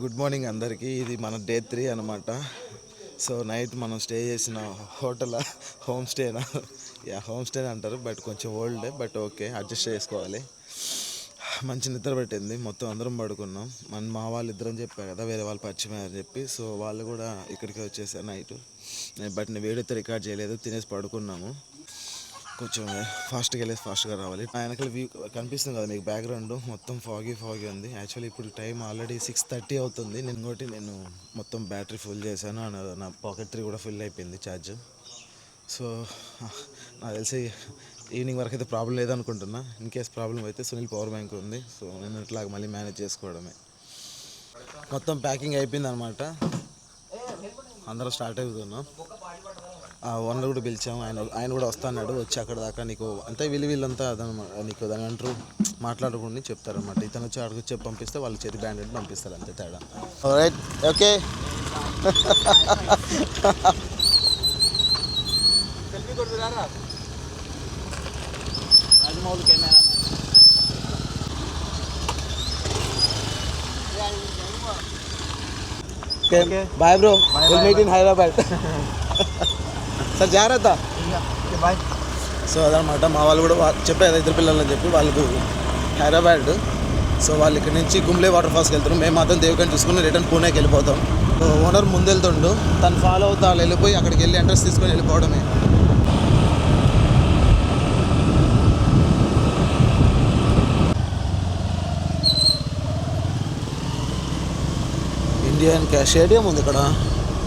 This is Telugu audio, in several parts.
గుడ్ మార్నింగ్ అందరికీ. ఇది మన డే త్రీ అనమాట సో నైట్ మనం స్టే చేసిన హోటల్ హోమ్ స్టేనా యా హోమ్ స్టే అంటారు. బట్ కొంచెం ఓల్డ్ బట్ ఓకే అడ్జస్ట్ చేసుకోవాలి. మంచి నిద్ర పెట్టింది. మొత్తం అందరం పడుకున్నాం. మన మా వాళ్ళు ఇద్దరం చెప్పారు కదా వేరే వాళ్ళు పరిచయం అని చెప్పి. సో వాళ్ళు కూడా ఇక్కడికి వచ్చేసారు నైట్ బట్ నేను వేడితో రికార్డ్ చేయలేదు తినేసి పడుకున్నాము. కొంచెం ఫాస్ట్గా వెళ్ళేసి ఫాస్ట్గా రావాలి. ఆ వెనకాల వ్యూ కనిపిస్తుంది కదా మీకు బ్యాక్గ్రౌండ్ మొత్తం ఫాగీ ఫాగీ ఉంది. యాక్చువల్లీ ఇప్పుడు టైం ఆల్రెడీ సిక్స్ థర్టీ అవుతుంది. నేను ఇంకోటి నేను మొత్తం బ్యాటరీ ఫుల్ చేశాను అండ్ నా పాకెట్ త్రీ కూడా ఫుల్ అయిపోయింది ఛార్జ్. సో నాకు తెలిసి ఈవినింగ్ వరకు అయితే ప్రాబ్లం లేదనుకుంటున్నా. ఇన్ కేస్ ప్రాబ్లం అయితే సునీల్ పవర్ బ్యాంక్ ఉంది. సో నేను ఇట్లాగ మళ్ళీ మేనేజ్ చేసుకోవడమే. మొత్తం ప్యాకింగ్ అయిపోయింది అనమాట అందరం స్టార్ట్ అవుతున్నాం ఓనర్ కూడా పిలిచాము. ఆయన ఆయన కూడా వస్తా అన్నాడు వచ్చి అక్కడ దాకా నీకు అంతే వీళ్ళు వీళ్ళంతా అదనమాట నీకు దాని అంటారు మాట్లాడుకుని చెప్తారనమాట ఇతను వచ్చి అక్కడికి చెప్పి పంపిస్తే వాళ్ళ చేతి బ్యాండెడ్ పంపిస్తారు అంతే తేడా. Right okay Rajamouli camera bye bro will meet in Hyderabad sir జాగ్రత్త. బాయ్ సో అదనమాట మా వాళ్ళు కూడా చెప్పారు ఇద్దరు పిల్లలని చెప్పి వాళ్ళకు హైదరాబాద్. సో వాళ్ళు ఇక్కడ నుంచి గుమ్లే వాటర్ ఫాల్స్కి వెళ్తారు మేము మాత్రం దేవకాన్ని చూసుకుని రిటర్న్ పూణేకి వెళ్ళిపోతాం. సో ఓనర్ ముందు వెళ్తుండు తను ఫాలో అవుతా వాళ్ళు వెళ్ళిపోయి అక్కడికి వెళ్ళి అడ్రస్ తీసుకొని వెళ్ళిపోవడమే. ఇండియన్ క్యాష్ ఏటీఎం ఉంది ఇక్కడ.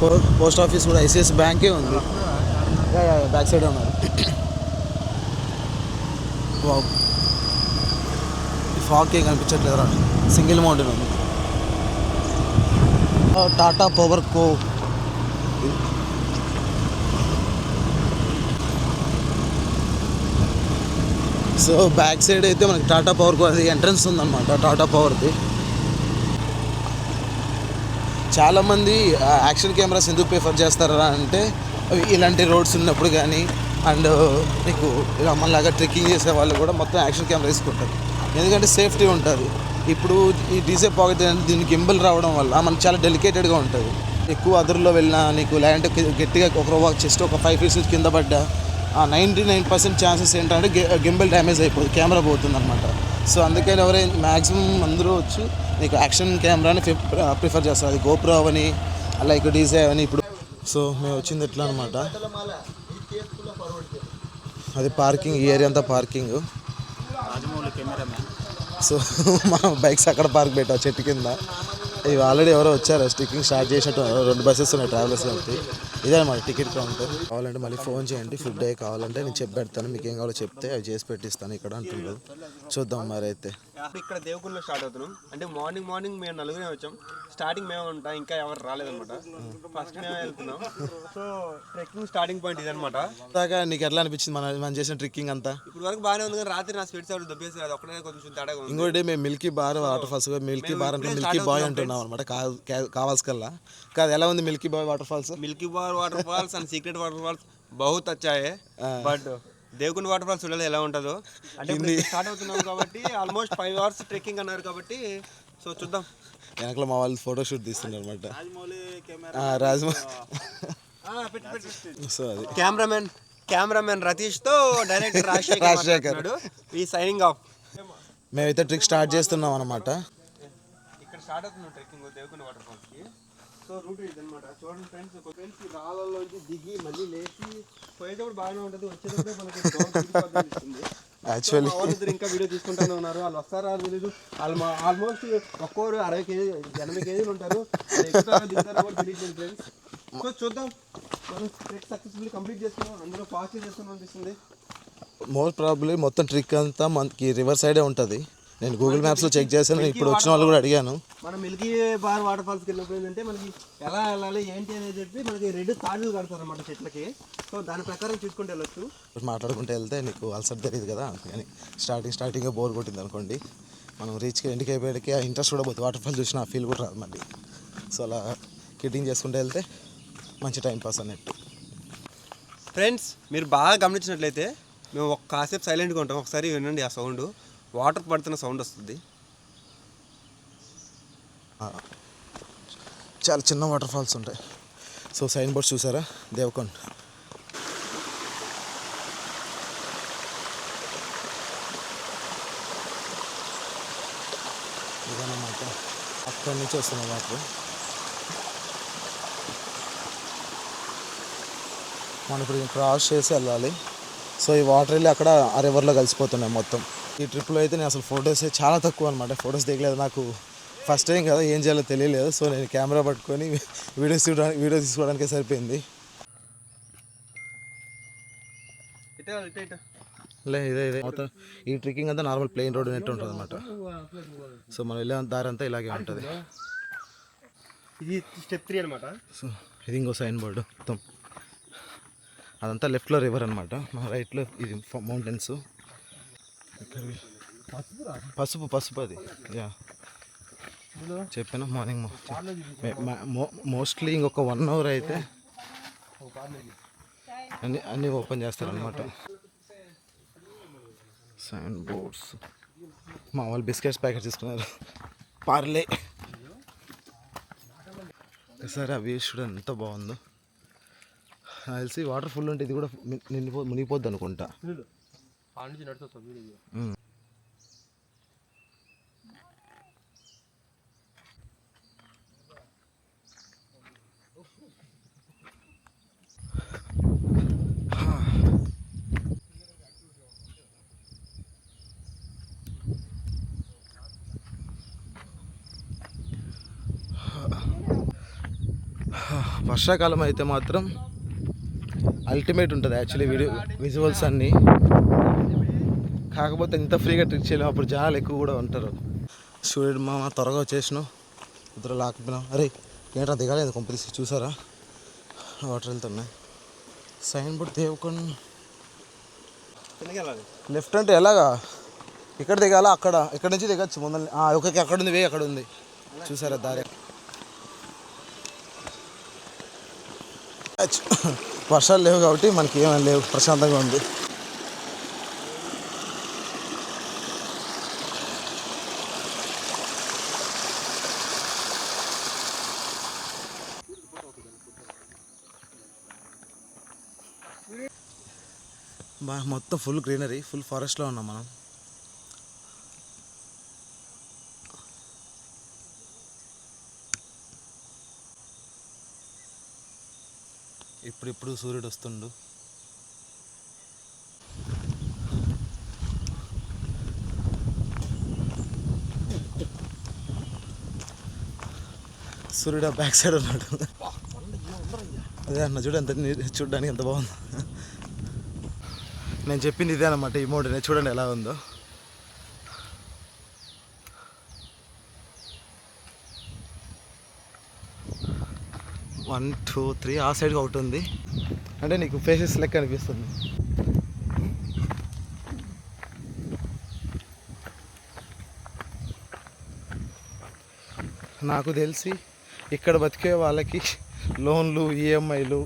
పో- పోస్ట్ ఆఫీస్ కూడా ఐసిఐసి బ్యాంకే ఉంది. ఇంకా బ్యాక్ సైడ్ ఉన్నారు. వావ్. ఏం కనిపించట్లేదురా సింగిల్ మౌంటైన్ ఉంది. Tata power co. So back side అయితే మనకి టాటా పవర్ కో అది ఎంట్రన్స్ ఉందన్నమాట టాటా పవర్ది. చాలామంది యాక్షన్ కెమెరాస్ ఎందుకు ప్రిఫర్ చేస్తారా అంటే ఇలాంటి రోడ్స్ ఉన్నప్పుడు కానీ అండ్ నీకు ఇలా మనలాగా ట్రెక్కింగ్ చేసే వాళ్ళు కూడా మొత్తం యాక్షన్ కెమెరా తీసుకుంటారు. ఎందుకంటే సేఫ్టీ ఉంటుంది. ఇప్పుడు ఈ డీజే పాకెట్ దీని గింబల్ రావడం వల్ల మనకు చాలా డెలికేటెడ్గా ఉంటుంది. ఎక్కువ అదర్లో వెళ్ళినా నీకు లేదంటే గట్టిగా ఒక జస్ట్ ఒక ఫైవ్ ఫీట్స్ కింద పడ్డా ఆ నైంటీ నైన్ పర్సెంట్ ఛాన్సెస్ ఏంటంటే గింబల్ డ్యామేజ్ అయిపోతుంది కెమెరా పోతుంది అనమాట సో అందుకని ఎవరైనా మ్యాక్సిమం అందరూ వచ్చి నీకు యాక్షన్ కెమెరాని ప్రిఫర్ చేస్తారు. అది గోప్రో అవని లైక్ డీజే అవని ఇప్పుడు సో మేము వచ్చింది ఎట్లా అనమాట అది పార్కింగ్ ఈ ఏరియా అంతా పార్కింగ్. సో మా బైక్స్ అక్కడ పార్క్ పెట్టావు చెట్టు కింద. ఇవి ఆల్రెడీ ఎవరో వచ్చారు స్టిక్కింగ్ స్టార్ట్ చేసినట్టు. రెండు బస్సెస్ ఉన్నాయి ట్రావెలర్స్ కాబట్టి. ఇదే అనమాట టికెట్ కౌంటర్ కావాలంటే మళ్ళీ ఫోన్ చేయండి ఫుడ్ ఏ కావాలంటే నేను చెప్పి పెడతాను. మీకు ఏం కావాలో చెప్తే అవి చేసి పెట్టిస్తాను ఇక్కడ అంటున్నారు. చూద్దాం మరి అయితే. ఇక్కడ దేవకుండలో స్టార్ట్ అవుతున్నాం. అంటే మార్నింగ్ మార్నింగ్ మేము నలుగురే వచ్చాం. స్టార్టింగ్ మేము ఉంటాం. ఇంకా ఎవరు రాలేదన్నమాట. ఫస్ట్ మేమే వెళ్తున్నాం. సో ట్రెక్కింగ్ స్టార్టింగ్ పాయింట్ ఇదనమాట దాకా నీకు ఎట్లా అనిపించింది మన మనం చేసిన ట్రిక్కింగ్ అంతా? ఇప్పుడు వరకు బాగానే ఉంది కానీ రాత్రి నా స్వీట్స్ ఎవరు దబ్బేసి అది ఒకటే కొంచెం తేడాగా ఉంది. ఇంకోటి మేము milky bar waterfalls milky bar అంటే మిల్కీ బాయ్ అంటున్నాం అనమాట కావాల్సికల్లా. కాదు ఎలా ఉంది milky boy waterfalls milky bar waterfalls and secret waterfalls బహుత్ వచ్చాయి బట్ దేవకుండ వాటర్ ఫాల్స్ చూడాలి ఎలా ఉంటుందో. అంటే స్టార్ట్ అవుతున్నాం కాబట్టి ఆల్మోస్ట్ ఫైవ్ అవర్స్ ట్రెక్కింగ్ అన్నారు కాబట్టి సో చూద్దాం. వెనకలో మా వాళ్ళు ఫోటో షూట్ తీస్తున్నారు అనమాట రాజమౌళి సో అది. కెమెరామెన్ కెమెరామెన్ రతీష్తో డైరెక్టర్ రాజశేఖర్. రాజశేఖర్. ఈ సైనింగ్ ఆఫ్ మేమైతే ట్రిక్ స్టార్ట్ చేస్తున్నాం అనమాట ఇక్కడ స్టార్ట్ అవుతున్నాం ట్రెక్కింగ్ దేవకొండ వాటర్ ఫాల్స్కి సో రూట్ ఇది అనమాట చూడండి ఫ్రెండ్స్ ఫ్రెండ్స్ రాళ్ళలోంచి దిగి మళ్ళీ లేచి పోయేటప్పుడు బాగానే ఉంటుంది. వచ్చేటప్పుడు మనకి. యాక్చువల్లీ ఇంకా వీడియో తీసుకుంటానే ఉన్నారు. వాళ్ళు వస్తారా తెలీదు. వాళ్ళు ఆల్మోస్ట్ ఒక్కోరు అరవై కేజీ ఎనభై కేజీలు ఉంటారు. దిగుతారో కూడా తెలియదు ఫ్రెండ్స్. సో చూద్దాం. మనం ట్రెక్ సక్సెస్ఫుల్లీ కంప్లీట్ చేసుకున్నాం అందరూ ఫాస్ట్ చేసుకున్నాం అనిపిస్తుంది. మోస్ట్ ప్రాబ్లీ మొత్తం ట్రిక్ అంతా మనకి రివర్ సైడే ఉంటుంది. నేను గూగుల్ మ్యాప్స్లో చెక్ చేశాను ఇప్పుడు వచ్చిన వాళ్ళు కూడా అడిగాను. మనం మిల్కీ బార్ వాటర్ ఫాల్స్కి వెళ్ళినప్పుడు ఏంటంటే మనకి ఎలా వెళ్ళాలి ఏంటి అనేది చెప్పి మనకి రెడ్ తాడులు కడతారు అనమాట చెట్లకి. సో దాని ప్రకారం చూసుకుంటూ వెళ్ళొచ్చు. మాట్లాడుకుంటూ వెళ్తే నీకు అలసట తెలియదు కదా అందుకని స్టార్టింగ్ స్టార్టింగ్ బోర్ కొట్టింది అనుకోండి మనం రీచ్కి ఇంటికి అయిపోయాడికి ఆ ఇంట్రెస్ట్ కూడా పోతుంది. వాటర్ ఫాల్ చూసిన ఆ ఫీల్ కూడా రాదు మళ్ళీ. సో అలా కిడ్డింగ్ చేసుకుంటూ వెళ్తే మంచి టైం పాస్ అన్నట్టు. ఫ్రెండ్స్ మీరు బాగా గమనించినట్లయితే మేము ఒక కాసేపు సైలెంట్గా ఉంటాం. ఒకసారి వినండి ఆ సౌండ్ వాటర్ పడుతున్న సౌండ్ వస్తుంది. చాలా చిన్న వాటర్ ఫాల్స్ ఉంటాయి. సో సైన్ బోర్డ్స్ చూసారా? దేవకొండ. ఇదన్నమాట అక్కడి నుంచి వస్తున్న వాటర్. మనం ఇప్పుడు క్రాస్ చేసి వెళ్ళాలి. సో ఈ వాటర్ వెళ్ళి అక్కడ ఆ రివర్లో కలిసిపోతున్నాయి మొత్తం. ఈ ట్రిప్లో అయితే నేను అసలు ఫొటోస్ చాలా తక్కువ అనమాట ఫొటోస్ దిగలేదు నాకు. ఫస్ట్ టైం కదా ఏం చేయాలో తెలియలేదు. సో నేను కెమెరా పట్టుకొని వీడియోస్ తీయడానికి వీడియో తీసుకోవడానికే సరిపోయింది. లే ఇదే ఇదే. మొత్తం ఈ ట్రెక్కింగ్ అంతా నార్మల్ ప్లెయిన్ రోడ్ నెట్ ఉంటుంది అనమాట సో మనం వెళ్ళే దారి అంతా ఇలాగే ఉంటుంది. ఇది స్టెప్ త్రీ అనమాట సో ఇది ఇంకో సైన్ బోర్డు మొత్తం. అదంతా లెఫ్ట్లో రివర్ అనమాట మన రైట్లో ఇది మౌంటైన్స్ పసుపు పసుపు అది. యా. చెప్పాను మార్నింగ్ మోస్ట్లీ ఇంకొక వన్ అవర్ అయితే అన్ని అన్నీ ఓపెన్ చేస్తారనమాట సైన్ బోర్డ్స్ మా వాళ్ళు బిస్కెట్స్ ప్యాకెట్ తీసుకున్నారు. పార్లే. సరే ఆ వ్యూ చూడండి ఎంత బాగుందో. నాకు తెలిసి వాటర్ ఫుల్ ఉంటే ఇది కూడా నిండిపో మునిగిపోద్ది అనుకుంటా. ఆ నుంచి నడుస్తుంది వీడియో వర్షాకాలం అయితే మాత్రం అల్టిమేట్ ఉంటుంది యాక్చువల్లీ వీడియో విజువల్స్ అన్నీ. కాకపోతే ఇంత ఫ్రీగా ట్రిక్ చేయలేము అప్పుడు జనాలు ఎక్కువ కూడా ఉంటారు. సూర్యుడు మామ త్వరగా వచ్చేసినాం ఇద్దరు లాకపోయినాం అరే ఏంట్రా దిగాలేదు కొంపదీసి చూసారా? వాటర్ వెళ్తున్నాయి. సైన్ బోర్డ్ దేవకొండ లెఫ్ట్ అంటే ఎలాగా? ఇక్కడ దిగాల? అక్కడ? ఇక్కడ నుంచి దిగచ్చు ముందర. ఒక అక్కడ ఉంది వే అక్కడ ఉంది. చూసారా దారి? వర్షాలు లేవు కాబట్టి మనకి ఏమైనా లేవు. ప్రశాంతంగా ఉంది బా మొత్తం ఫుల్ గ్రీనరీ ఫుల్ ఫారెస్ట్లో ఉన్నాం మనం. ఇప్పుడిప్పుడు సూర్యుడు వస్తుండు. సూర్యుడు ఆ బ్యాక్ సైడ్ ఉన్నాడు. అదే అన్న చూడు ఎంత చూడడానికి ఎంత బాగుంది. నేను చెప్పింది ఇదే అనమాట ఈ మోడ్ చూడండి ఎలా ఉందో. వన్ టూ త్రీ ఆ సైడ్ ఒకటి ఉంది. అంటే నీకు ఫేసెస్ లెక్క అనిపిస్తుంది. నాకు తెలిసి ఇక్కడ బతికే వాళ్ళకి లోన్లు ఈఎంఐలు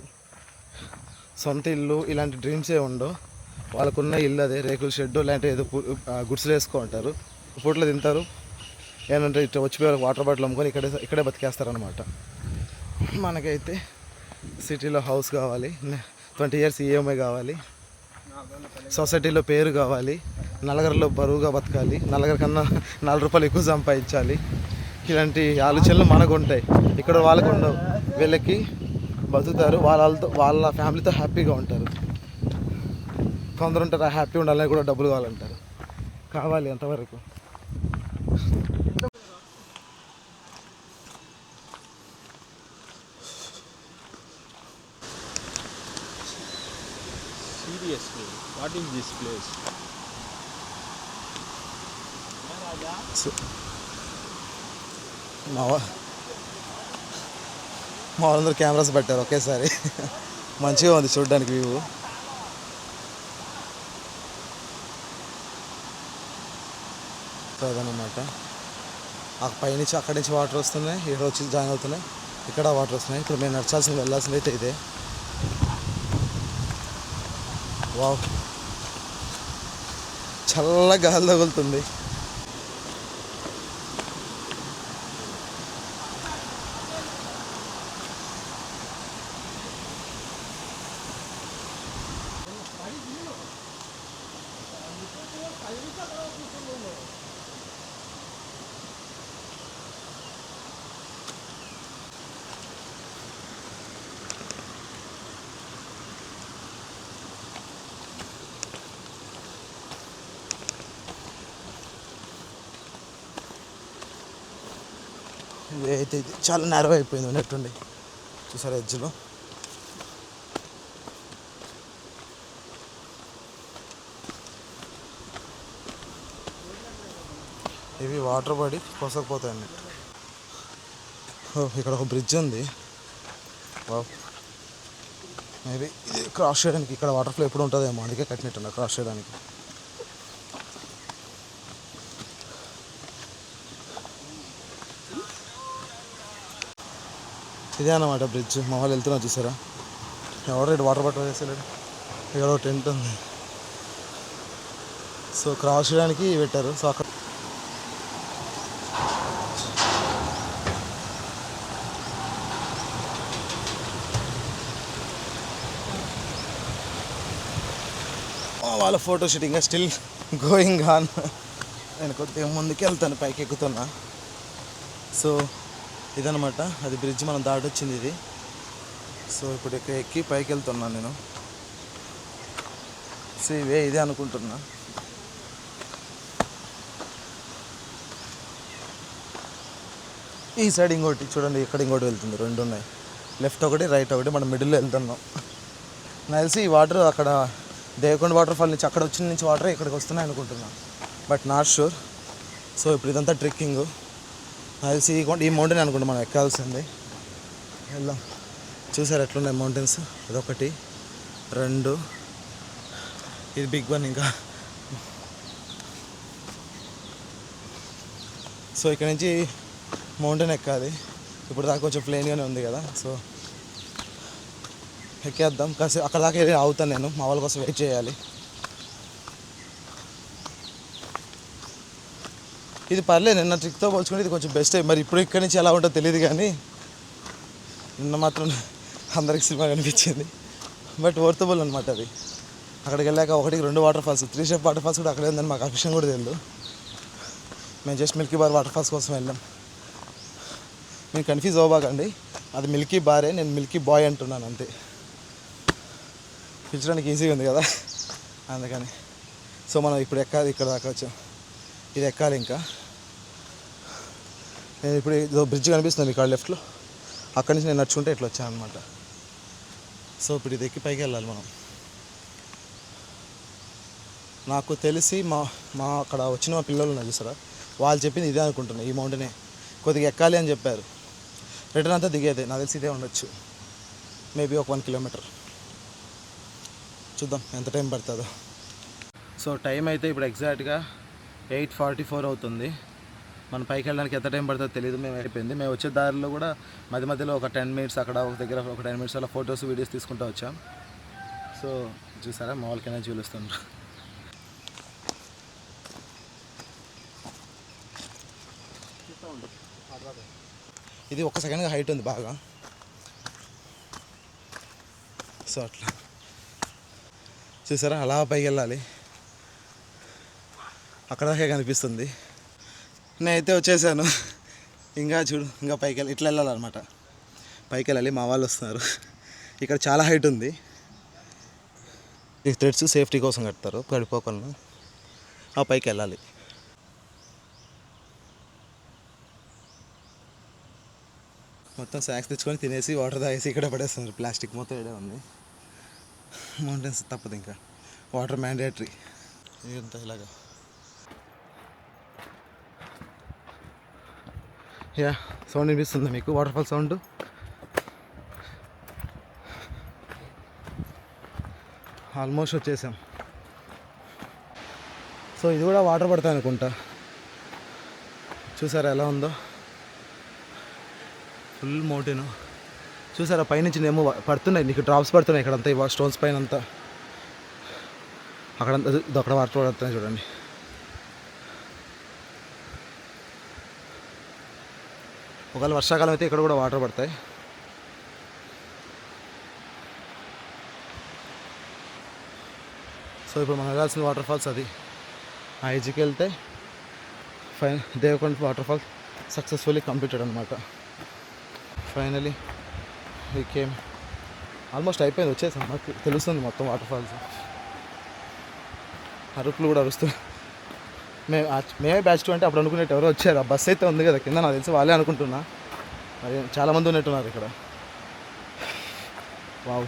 సొంత ఇల్లు ఇలాంటి డ్రీమ్సే ఉండవు. వాళ్ళకున్న ఇల్లు అదే రేకుల షెడ్ లేదంటే ఏదో పు- వేసుకో ఉంటారు పూట్లో తింటారు. ఏంటంటే ఇట్లా వచ్చిపోయి వాటర్ బాటిల్ అమ్ముకొని ఇక్కడే ఇక్కడే బతికేస్తారనమాట మనకైతే సిటీలో హౌస్ కావాలి ట్వంటీ ఇయర్స్ ఈఎంఐ కావాలి. సొసైటీలో పేరు కావాలి. నలుగురిలో బరువుగా బతకాలి. నలగరి కన్నా నాలుగు రూపాయలు ఎక్కువ సంపాదించాలి. ఇలాంటి ఆలోచనలు మనకు ఉంటాయి ఇక్కడ వాళ్ళకు ఉండవు. వీళ్ళకి బతుకుతారు. వాళ్ళతో వాళ్ళ ఫ్యామిలీతో హ్యాపీగా ఉంటారు. కొందరు ఉంటారు హ్యాపీ ఉండాలని కూడా డబ్బులు కావాలంటారు. కావాలి ఎంతవరకు Seriously, what is this place? So- మా వా- మా వాళ్ళందరూ కెమెరాస్ పెట్టారు ఒకేసారి. మంచిగా ఉంది చూడడానికి వ్యూ సో అదనమాట ఆ పైనుంచి అక్కడి నుంచి వాటర్ వస్తున్నాయి ఇక్కడ వచ్చి జాయిన్ అవుతున్నాయి ఇక్కడ వాటర్ వస్తున్నాయి. ఇప్పుడు మేము నడచాల్సింది వెళ్ళాల్సింది అయితే ఇదే. వావ్. చల్ల గాలి తగులుతుంది. అయితే ఇది చాలా నేరో అయిపోయింది ఉన్నట్టుండి చూసారా ఎడ్జ్లో ఇవి వాటర్ పడి కొసకపోతాయి అన్నట్టు. ఇక్కడ ఒక బ్రిడ్జ్ ఉంది. మేబీ ఇది క్రాస్ చేయడానికి ఇక్కడ వాటర్ ఫ్లో ఎప్పుడు ఉంటుందేమో అందుకే కట్టినట్టున్నా క్రాస్ చేయడానికి. ఇదే అన్నమాట బ్రిడ్జ్ మా వాళ్ళు వెళ్తున్నారు చూసారా? ఎవరు ఇటు వాటర్ బాటిల్ వేసలేడు. ఇక్కడ ఒక టెంట్ ఉంది. సో క్రాస్ చేయడానికి పెట్టారు. సో అక్కడ వాళ్ళ photo shooting still going on నేను కొద్దిగా ముందుకు వెళ్తాను పైకి ఎక్కుతున్నా సో ఇదనమాట అది బ్రిడ్జ్ మనం దాటొచ్చింది ఇది. సో ఇప్పుడు ఇక్కడ ఎక్కి పైకి వెళ్తున్నాను నేను. సో ఇవే ఇదే అనుకుంటున్నా. ఈ సైడ్ ఇంకోటి చూడండి ఇక్కడ ఇంకోటి వెళ్తుంది. రెండు ఉన్నాయి. లెఫ్ట్ ఒకటి రైట్ ఒకటి మనం మిడిల్లో వెళ్తున్నాం. నాకు తెలిసి ఈ వాటర్ అక్కడ దేవకొండ వాటర్ ఫాల్ నుంచి అక్కడ వచ్చిన నుంచి వాటర్ ఇక్కడికి వస్తున్నాయి అనుకుంటున్నాను బట్ నాట్ షూర్ సో ఇప్పుడు ఇదంతా ట్రెక్కింగ్ నాకు ఈ మౌంటైన్ అనుకుంటా మనం ఎక్కాల్సింది. వెళ్దాం. చూసారు ఎట్లున్నాయి మౌంటైన్స్? అదొకటి రెండు. ఇది బిగ్ వన్ ఇంకా. సో ఇక్కడ నుంచి మౌంటైన్ ఎక్కాలి. ఇప్పుడు దాకా కొంచెం ప్లెయిన్గానే ఉంది కదా. సో ఎక్కేద్దాం. కాసేపు అక్కడ దాకా వెళ్ళి ఆగుతాను నేను. మా వాళ్ళ కోసం వెయిట్ చేయాలి. ఇది పర్లేదు నిన్న ట్రిక్తో పోల్చుకుంటే ఇది కొంచెం బెస్ట్ మరి ఇప్పుడు ఇక్కడి నుంచి ఎలా ఉంటుందో తెలియదు కానీ నిన్న మాత్రం అందరికి సినిమా కనిపించింది. బట్ వర్తబుల్ అనమాట అది. అక్కడికి వెళ్ళాక ఒకటికి రెండు waterfalls three shape waterfalls కూడా అక్కడే ఉందని మాకు ఆ విషయం కూడా తెలియదు. మేము just milky bar waterfalls కోసం వెళ్ళాం. మీరు కన్ఫ్యూజ్ అవ్వబాకండి అది మిల్కీ బారే నేను మిల్కీ బాయ్ అంటున్నాను అంతే. పిలిచడానికి ఈజీగా ఉంది కదా. అందుకని. సో మనం ఇప్పుడు ఎక్కాలి ఇక్కడ దాకా వచ్చాం. ఇది ఎక్కాలి ఇంకా. నేను ఇప్పుడు ఇదో బ్రిడ్జ్ కనిపిస్తుంది ఇక్కడ లెఫ్ట్లో అక్కడి నుంచి నేను నడుచుకుంటే ఇట్లా వచ్చాను అనమాట సో ఇప్పుడు ఇది ఎక్కి పైకి వెళ్ళాలి మనం. నాకు తెలిసి మా మా అక్కడ వచ్చిన మా పిల్లలు ఉన్నారు చూసారా? వాళ్ళు చెప్పింది ఇదే అనుకుంటున్నాను ఈ మౌంటైనే కొద్దిగా ఎక్కాలి అని చెప్పారు. రిటర్న్ అంతా దిగేదే నాకు తెలిసి ఇదే ఉండొచ్చు. మేబీ ఒక వన్ కిలోమీటర్ చూద్దాం ఎంత టైం పడుతుందో. సో టైం అయితే ఇప్పుడు ఎగ్జాక్ట్గా ఎయిట్ ఫార్టీ ఫోర్ అవుతుంది. మన పైకి వెళ్ళడానికి ఎంత టైం పడుతుందో తెలియదు మేము అయిపోయింది. మేము వచ్చే దారిలో కూడా మధ్య మధ్యలో ఒక టెన్ మినిట్స్ అక్కడ ఒక దగ్గర ఒక టెన్ మినిట్స్ అలా ఫొటోస్ వీడియోస్ తీసుకుంటూ వచ్చాం. సో చూసారా? మా వాళ్ళకి చూపిస్తున్నారు ఇది ఒక సెకండ్గా హైట్ ఉంది బాగా. సో అట్లా. చూసారా? అలా పైకి వెళ్ళాలి. అక్కడ దాకా కనిపిస్తుంది. నేనైతే వచ్చేసాను. ఇంకా చూడు ఇంకా పైకి వెళ్ళి ఇట్లా వెళ్ళాలన్నమాట. పైకి వెళ్ళాలి మా వాళ్ళు వస్తున్నారు. ఇక్కడ చాలా హైట్ ఉంది. ఈ థ్రెడ్స్ సేఫ్టీ కోసం కడతారు పడిపోకుండా ఆ పైకి వెళ్ళాలి. మొత్తం స్నాక్స్ తెచ్చుకొని తినేసి వాటర్ తాగేసి ఇక్కడ పడేస్తున్నారు. ప్లాస్టిక్ మొత్తం ఇడే ఉంది. మౌంటైన్స్ తప్పదు ఇంకా. వాటర్ మ్యాండేటరీ ఇదంతా ఇలాగా. యా సౌండ్ వినిపిస్తుంది మీకు? వాటర్ఫాల్ సౌండ్ ఆల్మోస్ట్ వచ్చేసాం. సో ఇది కూడా వాటర్ పడతాయి అనుకుంటా. చూసారా ఎలా ఉందో? ఫుల్ మౌంటైన్ చూసారా పైనుంచి నేమో పడుతున్నాయి. నీకు డ్రాప్స్ పడుతున్నాయి ఇక్కడంతా స్టోన్స్ పైన అంతా అక్కడ అక్కడ వాటర్ పడుతున్నాయి చూడండి. ఒకవేళ వర్షాకాలం అయితే ఇక్కడ కూడా వాటర్ పడతాయి. సో ఇప్పుడు మనం వెళ్ళాల్సిన వాటర్ ఫాల్స్ అది. ఆ ఏజ్కి వెళ్తే fine Devakonda waterfalls successfully completed అనమాట ఫైనలీ ఈ కేమ్ ఆల్మోస్ట్ అయిపోయింది వచ్చేసాం మాకు తెలుస్తుంది మొత్తం వాటర్ ఫాల్స్ అరుపులు కూడా అరుస్తుంది మేము మేమే బ్యాచ్ టూ అంటే అప్పుడు అనుకునేట్టు ఎవరో వచ్చారు. ఆ బస్ అయితే ఉంది కదా కింద నాకు తెలిసి వాళ్ళే అనుకుంటున్నా. మరి చాలామంది ఉన్నట్టున్నారు ఇక్కడ. వావ్.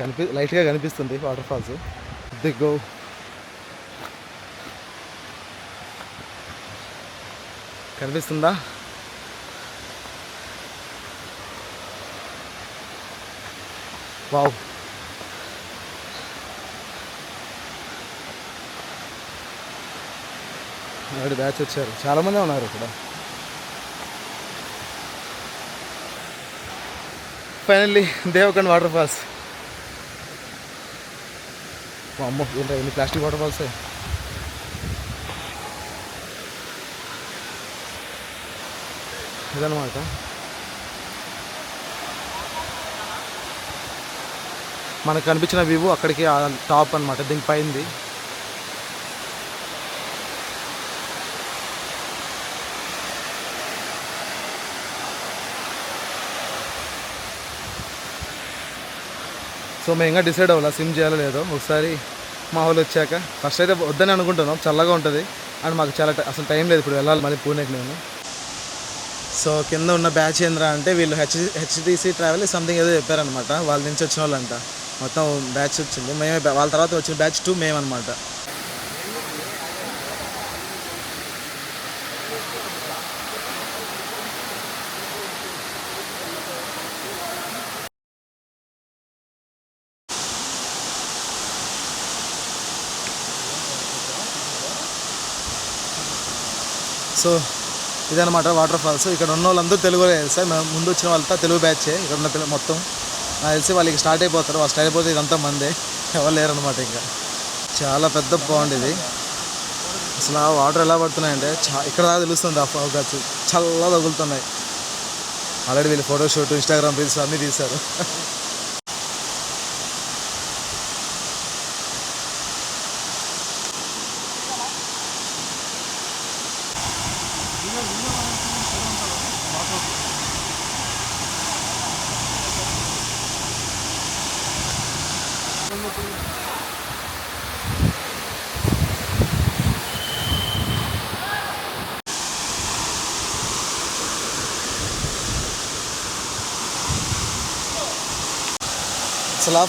కనిపి లైట్గా కనిపిస్తుంది వాటర్ ఫాల్స్ దిగ్గో కనిపిస్తుందా? వావ్. ఆవిడ బ్యాచ్ వచ్చారు. చాలామంది ఉన్నారు ఇక్కడ. ఫైనల్లీ దేవకండ్ వాటర్ ఫాల్స్ అమ్మ ఏంటో ఎన్ని ప్లాస్టిక్ వాటర్ ఫాల్స్ ఇదన్నమాట. మనకు కనిపించిన వ్యూ అక్కడికి టాప్ అనమాట దీనికి సో మేము ఇంకా డిసైడ్ అవ్వాలి? సిమ్ చేయాలో లేదో? ఒకసారి మా వాళ్ళు వచ్చాక. ఫస్ట్ అయితే వద్దని అనుకుంటున్నాం. చల్లగా ఉంటుంది. అండ్ మాకు చాలా అసలు టైం లేదు ఇప్పుడు వెళ్ళాలి మళ్ళీ పూణేకి నేను సో కింద ఉన్న బ్యాచ్ ఏంద్రా అంటే వీళ్ళు హెచ్ హెచ్డిసి ట్రావెల్ సంథింగ్ ఏదో చెప్పారనమాట వాళ్ళ నుంచి వచ్చిన వాళ్ళంట మొత్తం బ్యాచ్ వచ్చింది. మేమే వాళ్ళ తర్వాత వచ్చిన బ్యాచ్ టూ మేమనమాట సో ఇదనమాట వాటర్ ఫాల్స్ ఇక్కడ ఉన్న వాళ్ళందరూ తెలుగు సార్ మేము ముందు వచ్చిన వాళ్ళతో తెలుగు బ్యాచే ఇక్కడ ఉన్న పిల్లలు మొత్తం. నాకు తెలిసి వాళ్ళకి స్టార్ట్ అయిపోతారు. వాళ్ళు స్టార్ట్ అయిపోతే ఇదంతా మందే. ఎవరు లేరనమాట ఇంకా. చాలా పెద్ద బాగుంది ఇది. అసలు ఆ వాటర్ ఎలా పడుతున్నాయంటే చా ఇక్కడ దాకా తెలుస్తుంది ఆ ఫోగాస్ చల్లగా తగులుతున్నాయి. ఆల్రెడీ వీళ్ళు ఫోటోషూట్ ఇన్స్టాగ్రామ్ రీల్స్ అన్నీ తీశారు.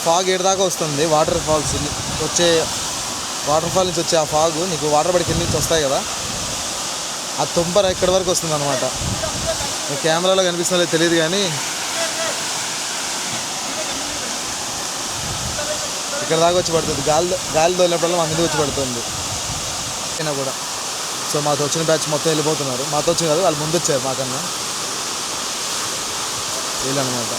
ఫాగ్ ఏడు దాకా వస్తుంది వాటర్ ఫాల్స్ వచ్చే వాటర్ ఫాల్ నుంచి వచ్చే ఆ ఫాగ్ నీకు వాటర్ పడి కింద నుంచి వస్తాయి కదా. ఆ తుంపర ఇక్కడి వరకు వస్తుంది అనమాట కెమెరాలో కనిపిస్తుందో తెలియదు కానీ ఇక్కడ దాకా వచ్చి పడుతుంది. గాలి గాలి తోలినప్పుడల్లా మా మీద వచ్చి పడుతుంది. అయినా కూడా. సో మాతో వచ్చిన బ్యాచ్ మొత్తం వెళ్ళిపోతున్నారు. మాతో వచ్చిన కాదు వాళ్ళు ముందు వచ్చారు మాకన్నా. వీళ్ళనమాట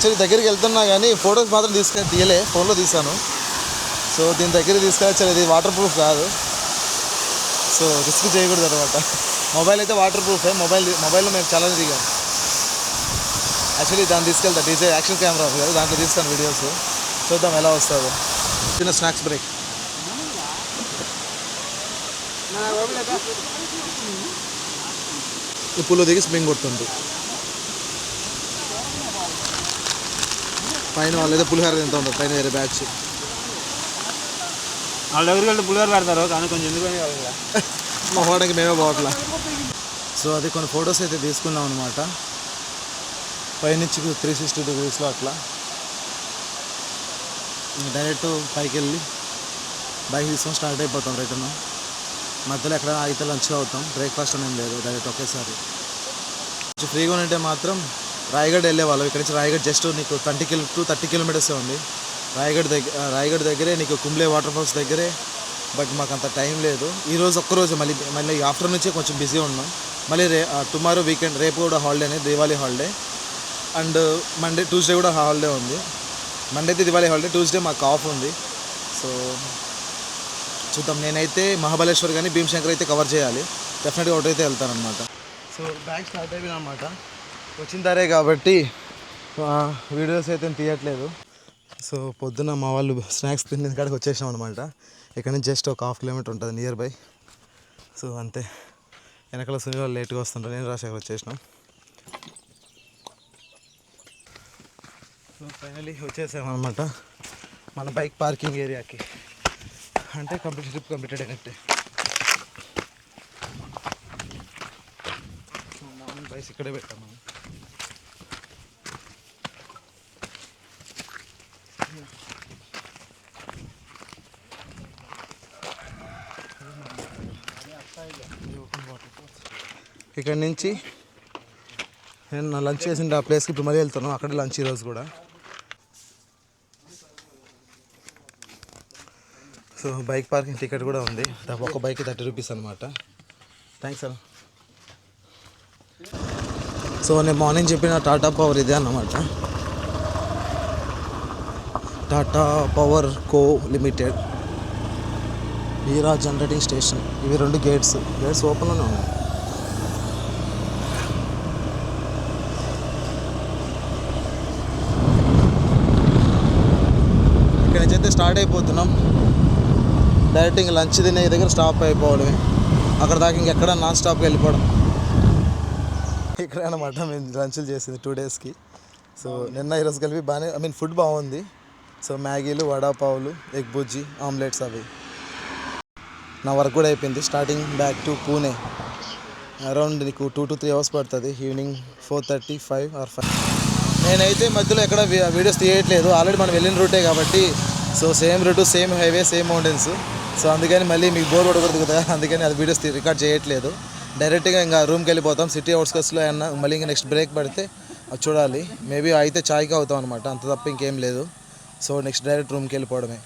యాక్చువల్లీ దగ్గరికి వెళ్తున్నా కానీ ఫొటోస్ మాత్రం తీసుకొని తీయలే. ఫోన్లో తీసాను సో దీని దగ్గర తీసుకెళ్ళి ఇది వాటర్ ప్రూఫ్ కాదు. సో రిస్క్ చేయకూడదు అనమాట మొబైల్ అయితే వాటర్ ప్రూఫే మొబైల్ మొబైల్లో మేము చాలా దిగాం. యాక్చువల్లీ దాన్ని తీసుకెళ్తా. డీజే యాక్షన్ కెమెరా ఉంది కదా. దాంట్లో తీస్తాను వీడియోస్. చూద్దాం ఎలా వస్తుందో. చిన్న స్నాక్స్ బ్రేక్ ఇప్పుడు దిగి స్ప్రింగ్ కొడుతుంది. పైన వాళ్ళు ఏదో పులిహోర తింటూ ఉంటారు పైన వేరే బ్యాచ్ వాళ్ళ దగ్గరికి వెళ్తే పులిహోర పెడతారు కానీ కొంచెం ఎందుకు. మా హోటల్కి మేమే పోవట్లా. సో అది కొన్ని ఫొటోస్ అయితే తీసుకున్నాం అనమాట పైనుంచి త్రీ సిక్స్టీ డిగ్రీస్లో అట్లా. డైరెక్ట్ పైకి వెళ్ళి బైక్ తీసుకొని స్టార్ట్ అయిపోతాం రిటర్న్ మధ్యలో ఎక్కడ ఆగితే లంచ్ అవుతాం. బ్రేక్ఫాస్ట్ అనేది లేదు డైరెక్ట్ ఒకేసారి. కొంచెం ఫ్రీగా ఉంటే మాత్రం రాయగఢ్ వెళ్ళేవాళ్ళం ఇక్కడ నుంచి రాయగఢ్ జస్ట్ నీకు thirty kilo to thirty kilometers ఉంది. రాయగఢ్ దగ్గర రాయగఢ్ దగ్గరే నీకు కుంబ్లే వాటర్ ఫాల్స్ దగ్గరే. బట్ మాకు అంత టైం లేదు. ఈరోజు ఒక్కరోజు మళ్ళీ మళ్ళీ ఆఫ్టర్నూన్ నుంచే కొంచెం బిజీ ఉన్నాం. మళ్ళీ రే టుమారో వీకెండ్ రేపు కూడా హాలిడేనే Diwali holiday and Monday Tuesday కూడా హాలిడే ఉంది. మండే అయితే దివాళీ హాలిడే ట్యూస్డే మాకు ఆఫ్ ఉంది. సో చూద్దాం. నేనైతే మహాబలేశ్వర్ కానీ భీమశంకర్ అయితే కవర్ చేయాలి. డెఫినెట్గా ఒకటైతే వెళ్తాను అనమాట సో బ్యాగ్ స్టార్ట్ అయిపోయింది అనమాట వచ్చిన తారే కాబట్టి వీడియోస్ అయితే తీయట్లేదు. సో పొద్దున మా వాళ్ళు స్నాక్స్ తిన్న కాడికి వచ్చేసాం అనమాట ఇక్కడ నుంచి జస్ట్ ఒక హాఫ్ కిలోమీటర్ ఉంటుంది నియర్ బై సో అంతే. వెనకాల సునీల్ వాళ్ళు లేట్గా వస్తుంటారు. నేను రాజశేఖర్ వచ్చేసినాం. సో ఫైనలీ వచ్చేసామన్నమాట మన బైక్ పార్కింగ్ ఏరియాకి అంటే కంప్లీట్ ట్రిప్ కంప్లీటెడ్ అయినట్టే. మార్నింగ్ బైక్స్ ఇక్కడే పెట్టాము ఇక్కడ నుంచి నేను నా లంచ్ చేసిన ఆ ప్లేస్కి ఇప్పుడు మళ్ళీ వెళ్తాను అక్కడ లంచ్ ఈరోజు కూడా. సో బైక్ పార్కింగ్ టికెట్ కూడా ఉంది. ఒక బైక్ థర్టీ రూపీస్ అనమాట థ్యాంక్స్ సార్ సో నేను మార్నింగ్ చెప్పిన టాటా పవర్ ఇదే అన్నమాట. Tata power co limited Hira generating station ఇవి రెండు గేట్స్ గేట్స్ ఓపెన్లోనే ఉన్నాయి. స్టార్ట్ అయిపోతున్నాం డైరెక్ట్ ఇంక లంచ్ తినే దగ్గర స్టాప్ అయిపోవడమే. అక్కడ దాకా ఇంకెక్కడ నాన్ స్టాప్కి వెళ్ళిపోవడం. ఇక్కడ అనమాట మేము లంచ్లు చేసింది టూ డేస్కి. సో నిన్న ఈరోజు కలిపి బాగానే ఐ మీన్ ఫుడ్ బాగుంది. సో మ్యాగీలు వడాపావులు ఎగ్ బుజ్జి ఆమ్లెట్స్ అవి. నా వర్క్ కూడా అయిపోయింది. Starting back to Pune. Around నీకు టూ టు త్రీ అవర్స్ పడుతుంది. Evening four thirty five or five. నేనైతే మధ్యలో ఎక్కడ వీడియోస్ తీయట్లేదు. ఆల్రెడీ మనం వెళ్ళిన రూటే కాబట్టి so same route same highway same mountains. So అందుకని మళ్ళీ మీకు బోర్ పడకూడదు కదా అందుకని అది వీడియోస్ రికార్డ్ చేయట్లేదు. డైరెక్ట్గా ఇంకా రూమ్కి వెళ్ళిపోతాం. సిటీ అవుట్స్కట్స్లో అయినా మళ్ళీ ఇంకా నెక్స్ట్ బ్రేక్ పడితే అది చూడాలి. మేబీ అయితే చాయ్కి అవుతాం అనమాట అంత తప్ప ఇంకేం లేదు. సో నెక్స్ట్ డైరెక్ట్ రూమ్కి వెళ్ళిపోవడమే.